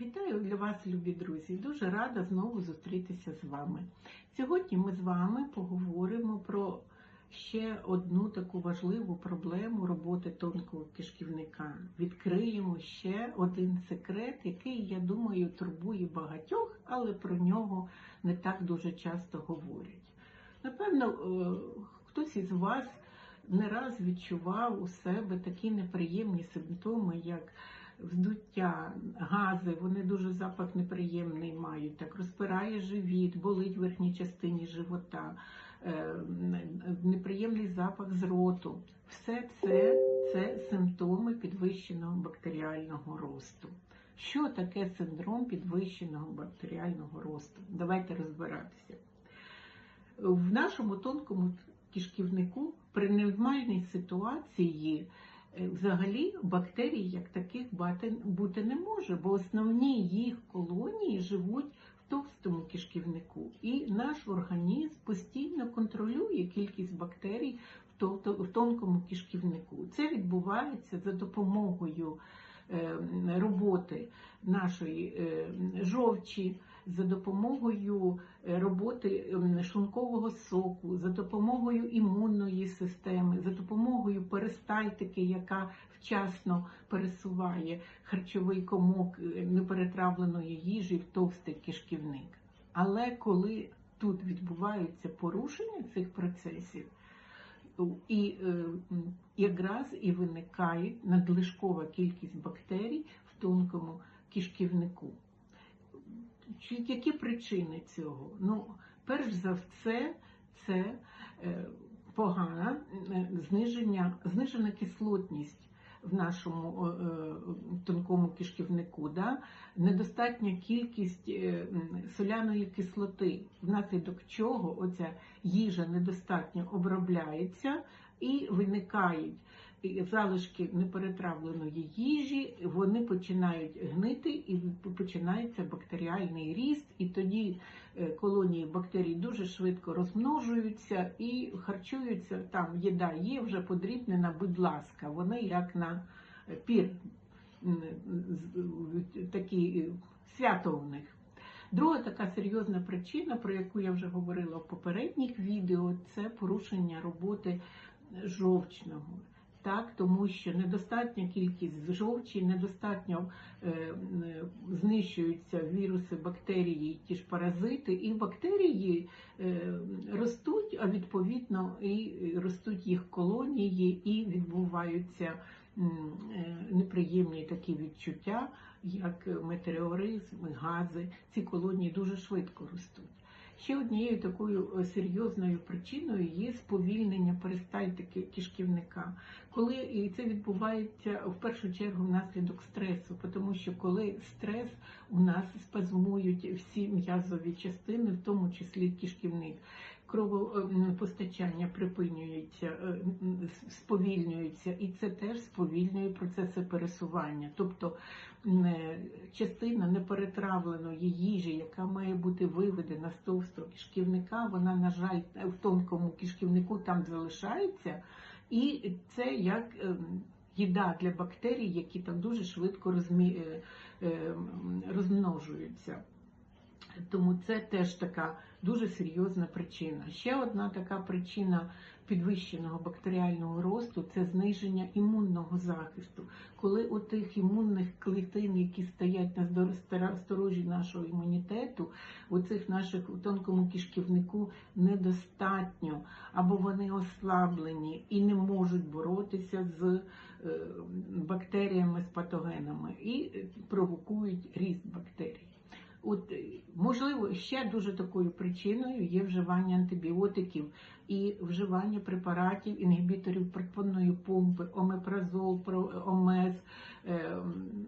Вітаю для вас, любі друзі! Дуже рада знову зустрітися з вами. Сьогодні ми з вами поговоримо про ще одну таку важливу проблему роботи тонкого кишківника. Відкриємо ще один секрет, який, я думаю, турбує багатьох, але про нього не так дуже часто говорять. Напевно, е, хтось із вас не раз відчував у себе такі неприємні симптоми, як вздуття, гази, вони дуже запах неприємний мають, так розпирає живіт, болить в верхній частині живота, е, неприємний запах з роту. Все це, це симптоми підвищеного бактеріального росту. Що таке синдром підвищеного бактеріального росту? Давайте розбиратися. В нашому тонкому кишківнику при нормальній ситуації взагалі бактерій як таких бути не може, бо основні їх колонії живуть в товстому кишківнику. І наш організм постійно контролює кількість бактерій в тонкому кишківнику. Це відбувається за допомогою е, роботи нашої е, жовчі за допомогою е, роботи ем, шлункового соку, за допомогою імунної системи, за допомогою перистальтики, яка вчасно пересуває харчовий комок е, неперетравленої їжі в товстий кишківник. Але коли тут відбуваються порушення цих процесів, і е, якраз і виникає надлишкова кількість бактерій в тонкому кишківнику. Які причини цього? Ну, перш за все, це е, погана е, зниження, знижена кислотність в нашому е, тонкому кишківнику, да? недостатня кількість соляної кислоти, внаслідок чого оця їжа недостатньо обробляється і виникають залишки неперетравленої їжі, вони починають гнити і починається бактеріальний ріст, і тоді е, колонії бактерій дуже швидко розмножуються і харчуються. Там їда є вже подрібнена, будь ласка, вони як на пір такі е, свято у них. Друга така серйозна причина, про яку я вже говорила в попередніх відео, це порушення роботи жовчного так, тому що недостатня кількість жовчі, недостатньо е, е, знищуються віруси, бактерії, ті ж паразити, і бактерії е, ростуть, а відповідно і ростуть їх колонії, і відбуваються е, неприємні такі відчуття, як метеоризм, гази. Ці колонії дуже швидко ростуть. Ще однією такою е, серйозною причиною є сповільнення перистальтики кишківника, коли і це відбувається в першу чергу внаслідок стресу, тому що коли стрес у нас спазмують всі м'язові частини, в тому числі кишківник, кровопостачання припинюється, е, сповільнюється, і це теж сповільнює процеси пересування. Тобто е, частина неперетравленої їжі, яка має бути виведена з товстого кишківника, вона, на жаль, в тонкому кишківнику там залишається, і це як ем, їда для бактерій, які там дуже швидко розмі... Е, розмножуються. Тому це теж така дуже серйозна причина. Ще одна така причина підвищеного бактеріального росту це зниження імунного захисту. Коли у тих імунних клітин, які стоять на сторожі нашого імунітету, у цих наших у тонкому кишківнику недостатньо, або вони ослаблені і не можуть боротися з е, бактеріями, з патогенами і провокують ріст бактерій. От, можливо, ще дуже такою причиною є вживання антибіотиків і вживання препаратів, інгібіторів предпонної помпи, омепразол, омез. Ем,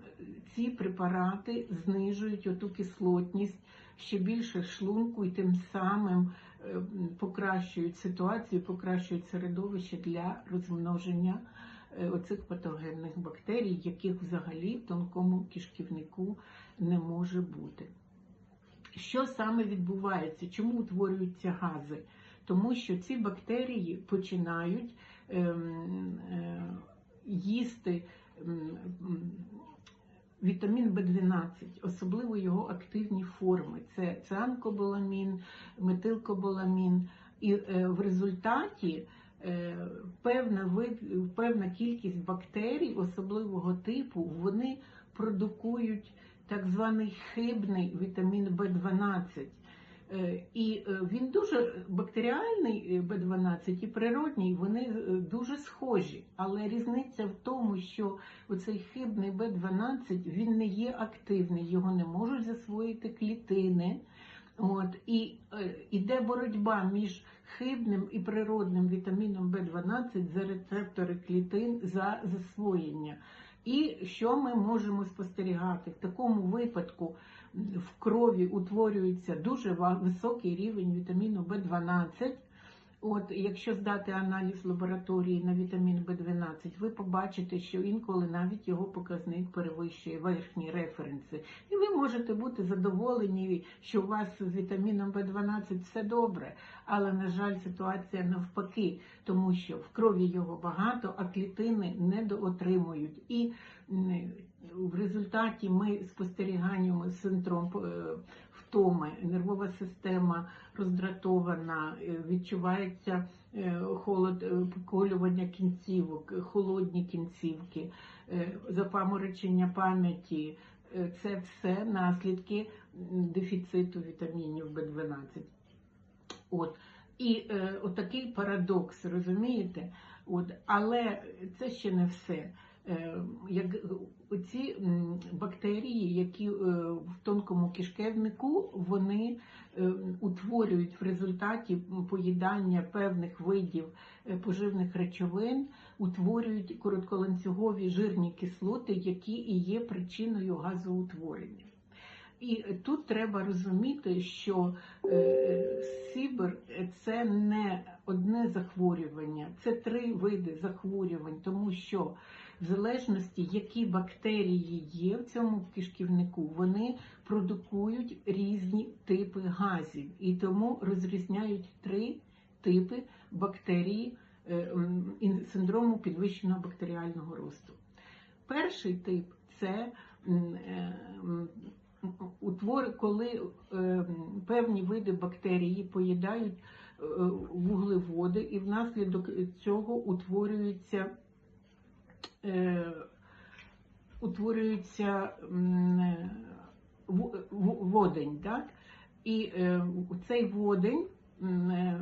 ці препарати знижують оту кислотність ще більше шлунку і тим самим ем, покращують ситуацію, покращують середовище для розмноження е, оцих патогенних бактерій, яких взагалі в тонкому кишківнику не може бути. Що саме відбувається? Чому утворюються гази? Тому що ці бактерії починають е, е, їсти вітамін В12, особливо його активні форми. Це цианкобаламін, метилкобаламін. І е, в результаті е, певна, вид, певна кількість бактерій особливого типу вони продукують так званий хибний вітамін В12. Е, І е, він дуже бактеріальний е, В12 і природній, вони дуже схожі. Але різниця в тому, що оцей хибний В12 він не є активний, його не можуть засвоїти клітини. От, і е, іде боротьба між хибним і природним вітаміном В12 за рецептори клітин за засвоєння. І що ми можемо спостерігати? В такому випадку в крові утворюється дуже високий рівень вітаміну В12. От, якщо здати аналіз лабораторії на вітамін В12, ви побачите, що інколи навіть його показник перевищує верхні референси. І ви можете бути задоволені, що у вас з вітаміном В12 все добре. Але, на жаль, ситуація навпаки, тому що в крові його багато, а клітини недоотримують. І в результаті ми спостерігаємо синдром е, втоми, нервова система роздратована, е, відчувається е, холод, поколювання кінцівок, е, холодні кінцівки, запаморочення пам'яті. Це все наслідки дефіциту вітамінів В12. От. І е, отакий парадокс, розумієте? От. Але це ще не все. Е, як оці бактерії, які е, в тонкому кишківнику, вони е, утворюють в результаті поїдання певних видів поживних речовин, утворюють коротколанцюгові жирні кислоти, які і є причиною газоутворення. І тут треба розуміти, що сібер це не одне захворювання, це три види захворювань, тому що в залежності, які бактерії є в цьому кишківнику, вони продукують різні типи газів, і тому розрізняють три типи бактерії е, синдрому підвищеного бактеріального росту. Перший тип це е, утвори, коли е, певні види бактерії поїдають вуглеводи, і внаслідок цього утворюється, е, утворюється е, ву- ву- водень. Так? І е, цей водень е,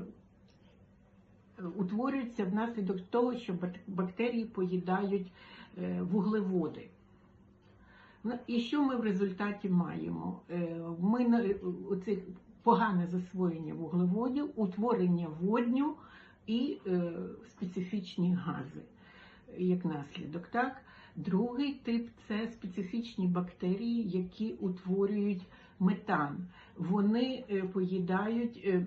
утворюється внаслідок того, що бактерії поїдають е, вуглеводи. І що ми в результаті маємо? Е, Ми оце погане засвоєння вуглеводів, утворення водню і е, специфічні гази як наслідок. Так? Другий тип це специфічні бактерії, які утворюють метан. Вони е, поїдають е,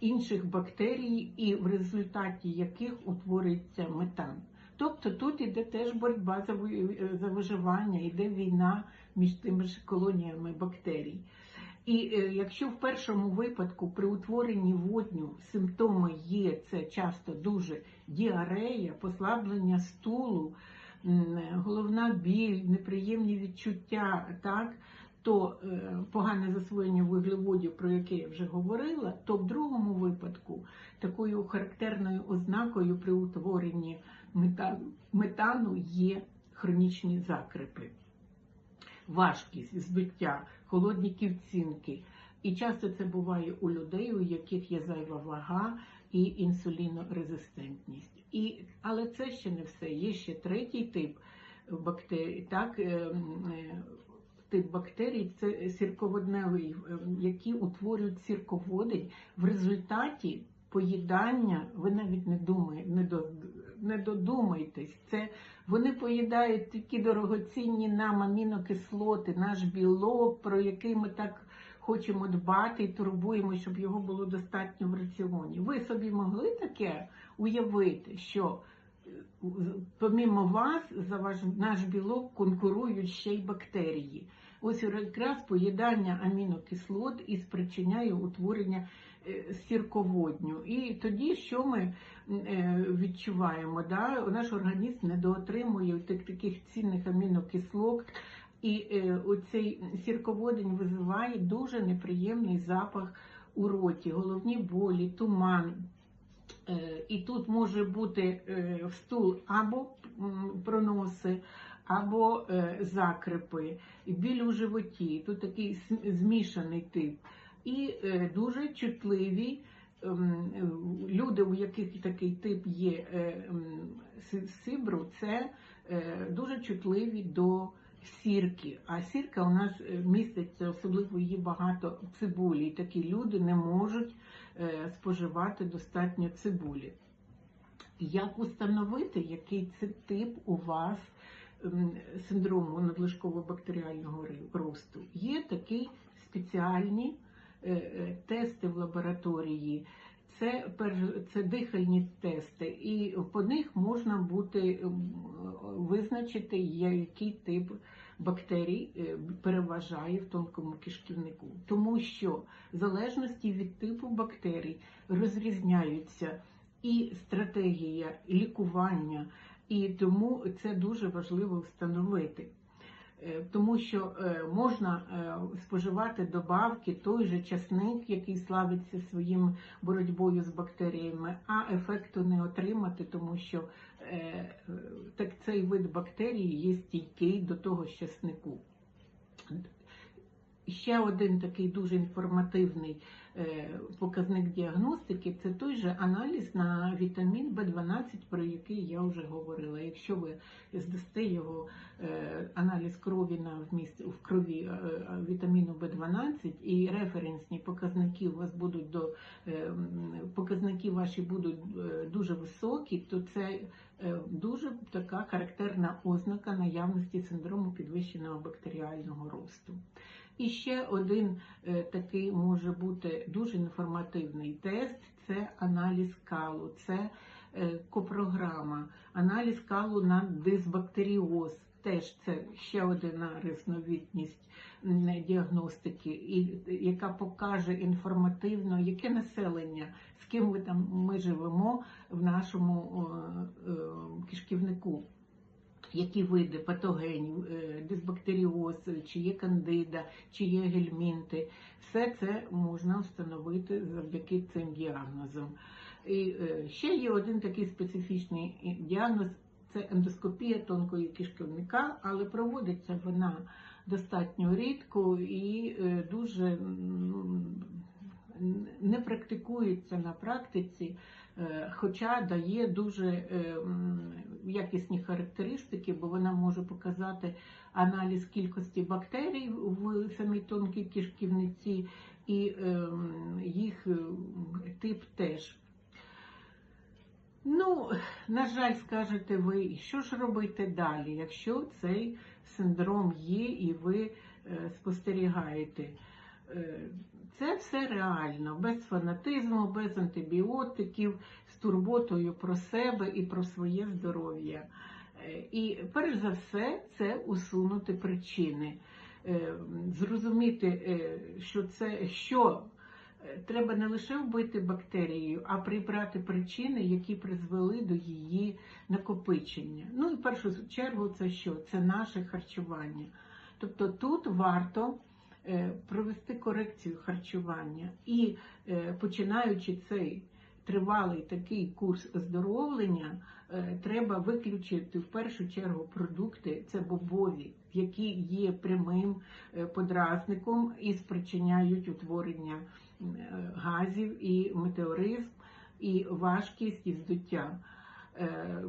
інших бактерій, і в результаті яких утворюється метан. Тобто тут іде теж боротьба за, е, виживання, іде війна між тими ж колоніями бактерій. І е, якщо в першому випадку при утворенні водню симптоми є, це часто дуже діарея, послаблення стулу, головна біль, неприємні відчуття, так, то е, погане засвоєння вуглеводів, про яке я вже говорила, то в другому випадку такою характерною ознакою при утворенні метану, є хронічні закрипи важкість, збиття, холодні ківцінки. І часто це буває у людей, у яких є зайва вага і інсулінорезистентність. І, але це ще не все. Є ще третій тип бактерій. Так, е, м, е, тип бактерій це сірководневий, е, які утворюють сірководень в результаті поїдання. Ви навіть не думаєте, не, до, не додумайтесь. Це вони поїдають такі дорогоцінні нам амінокислоти, наш білок, про який ми так хочемо дбати і турбуємо, щоб його було достатньо в раціоні. Ви собі могли таке уявити, що е, помімо вас за ваш наш білок конкурують ще й бактерії. Ось якраз поїдання амінокислот і спричиняє утворення сірководню. І тоді що ми е, відчуваємо? Да? Наш організм недоотримує таких цінних амінокислот. І е, оцей сірководень визиває дуже неприємний запах у роті, головні болі, туман. Е, І тут може бути е, в стул або проноси, або е, закрипи, біль у животі. Тут такий змішаний тип. І е, дуже чутливі ем, е, люди, у яких такий тип є е, м, си- сибру, це дуже чутливі до сірки. А сірка у нас міститься, особливо її багато цибулі. І такі люди не можуть споживати достатньо цибулі. Як установити, який це тип у вас ем, синдрому надлишково-бактеріального росту? Є такі спеціальні тести в лабораторії. Це, це дихальні тести, і по них можна ем, визначити, який тип бактерій е, переважає в тонкому кишківнику. Тому що в залежності від типу бактерій розрізняються і стратегія лікування, і тому це дуже важливо встановити. Е, Тому що е, можна е, споживати добавки, той же часник, який славиться своїм боротьбою з бактеріями, а ефекту не отримати, тому що так цей вид бактерій є стійкий до того ж. Ще один такий дуже інформативний показник діагностики це той же аналіз на вітамін В12, про який я вже говорила. Якщо ви здасте його е, аналіз крові на вміст в крові е, е, вітаміну В12 і референсні показники у вас будуть до е, показники ваші будуть е, дуже високі, то це е, дуже така характерна ознака наявності синдрому підвищеного бактеріального росту. І ще один е, такий може бути дуже інформативний тест це аналіз калу, це е, копрограма, аналіз калу на дисбактеріоз. Теж це ще одна різновідність діагностики, і яка покаже інформативно, яке населення, з ким ви там ми живемо в нашому е, е, кишківнику які види патогенів, е, дисбактеріоз, чи є кандида, чи є гельмінти. Все це можна встановити завдяки цим діагнозам. І е, ще є один такий специфічний діагноз це ендоскопія тонкої кишківника, але проводиться вона достатньо рідко і е, дуже не практикується на практиці, хоча дає дуже якісні характеристики, бо вона може показати аналіз кількості бактерій в самій тонкій кишківниці і е, їх е, тип теж. Ну, на жаль, скажете ви, що ж робити далі, якщо цей синдром є і ви е, спостерігаєте? Це все реально, без фанатизму, без антибіотиків, з турботою про себе і про своє здоров'я. Е, І перш за все, це усунути причини, Е, зрозуміти, е, що це що треба не лише вбити бактерію, а прибрати причини, які призвели до її накопичення. Ну і в першу чергу, це що? Це наше харчування. Тобто тут варто провести корекцію харчування і е, починаючи цей тривалий такий курс оздоровлення, е, треба виключити в першу чергу продукти, це бобові, які є прямим е, подразником і спричиняють утворення е, газів і метеоризм, і важкість і здуття. Е,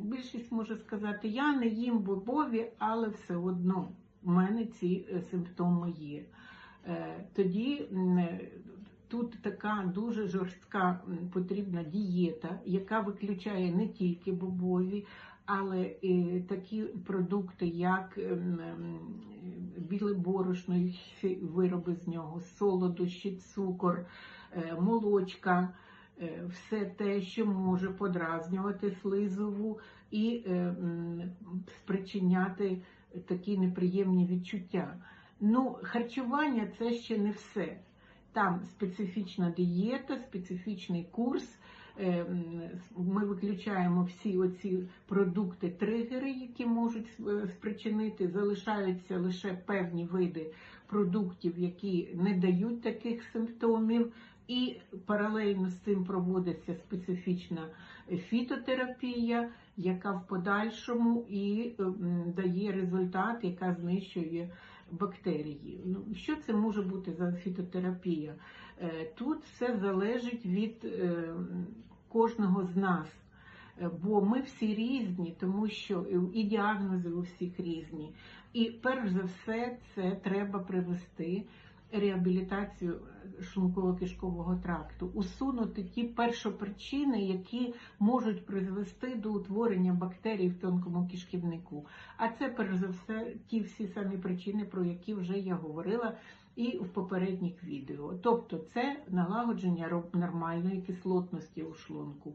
Більшість може сказати, я не їм бобові, але все одно в мене ці е, симптоми є. Е, Тоді е, тут така дуже жорстка потрібна дієта, яка виключає не тільки бобові, але і такі продукти, як ем, ем, біле борошно, вироби з нього, солодощі, цукор, молочка, все те, що може подразнювати слизову і спричиняти такі неприємні відчуття. Ну, харчування це ще не все. Там специфічна дієта, специфічний курс, е, ми виключаємо всі оці продукти, тригери, які можуть е, спричинити, залишаються лише певні види продуктів, які не дають таких симптомів. І паралельно з цим проводиться специфічна фітотерапія, яка в подальшому і дає результат, яка знищує бактерії. Ну, що це може бути за фітотерапія? Е, Тут все залежить від е, кожного з нас. Е, Бо ми всі різні, тому що і діагнози у всіх різні. І перш за все, це треба привести реабілітацію шлунково-кишкового тракту, усунути ті першопричини, які можуть призвести до утворення бактерій в тонкому кишківнику. А це перш за все ті всі самі причини, про які вже я говорила і в попередніх відео. Тобто це налагодження нормальної кислотності у шлунку,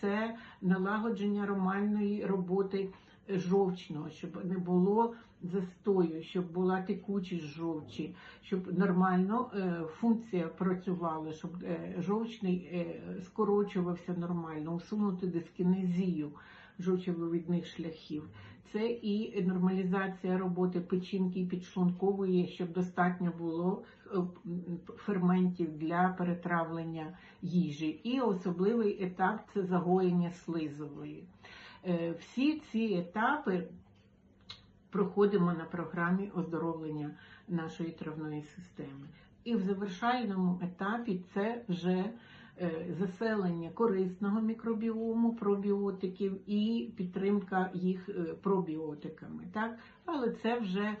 це налагодження нормальної роботи жовчного, щоб не було застою, щоб була текучість жовчі, щоб нормально е, функція працювала, щоб е, жовчний е, скорочувався нормально, усунути дискінезію жовчовивідних шляхів. Це і нормалізація роботи печінки підшлункової, щоб достатньо було ферментів для перетравлення їжі. І особливий етап це загоєння слизової. Всі ці етапи проходимо на програмі оздоровлення нашої травної системи. І в завершальному етапі це вже е, заселення корисного мікробіому, пробіотиків і підтримка їх е, пробіотиками. Так? Але це вже е,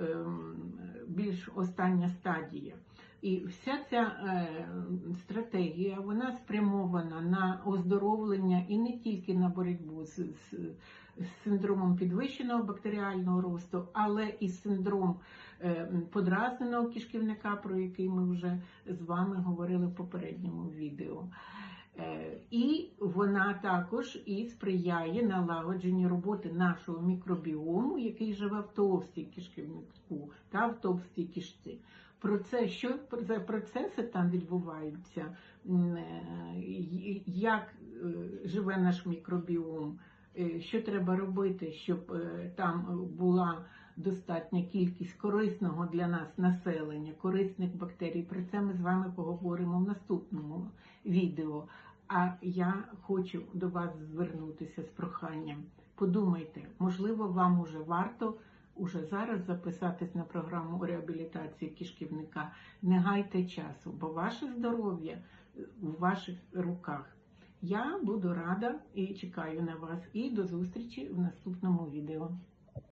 ем, більш остання стадія. І вся ця е, стратегія вона спрямована на оздоровлення і не тільки на боротьбу з, з, з синдромом підвищеного бактеріального росту, але і синдром е, подразненого кишківника, про який ми вже з вами говорили в попередньому відео. Е, І вона також і сприяє налагодженню роботи нашого мікробіому, який живе в товстій кишківнику та в товстій кишці. Про це, що за процеси там відбуваються, е, як е, живе наш мікробіом, е, що треба робити, щоб там була достатня кількість корисного для нас населення, корисних бактерій. Про це ми з вами поговоримо в наступному відео. А я хочу до вас звернутися з проханням. Подумайте, можливо, вам уже варто уже зараз записатись на програму реабілітації кишківника. Не гайте часу, бо ваше здоров'я у ваших руках. Я буду рада і чекаю на вас. І до зустрічі в наступному відео.